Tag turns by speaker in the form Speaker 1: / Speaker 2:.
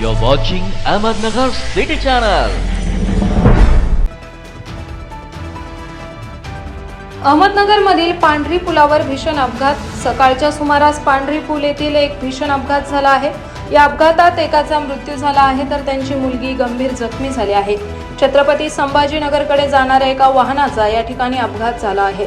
Speaker 1: You're watching Ahmednagar City Channel.
Speaker 2: अहमदनगरमधील पांढरी पुलावर भीषण अपघात. सकाळच्या सुमारास पांढरी पूल येथील एक भीषण अपघात झाला आहे. या अपघातात एकाचा मृत्यू झाला आहे तर त्यांची मुलगी गंभीर जखमी झाली आहे. छत्रपती संभाजीनगरकडे जाणाऱ्या एका वाहनाचा या ठिकाणी अपघात झाला आहे.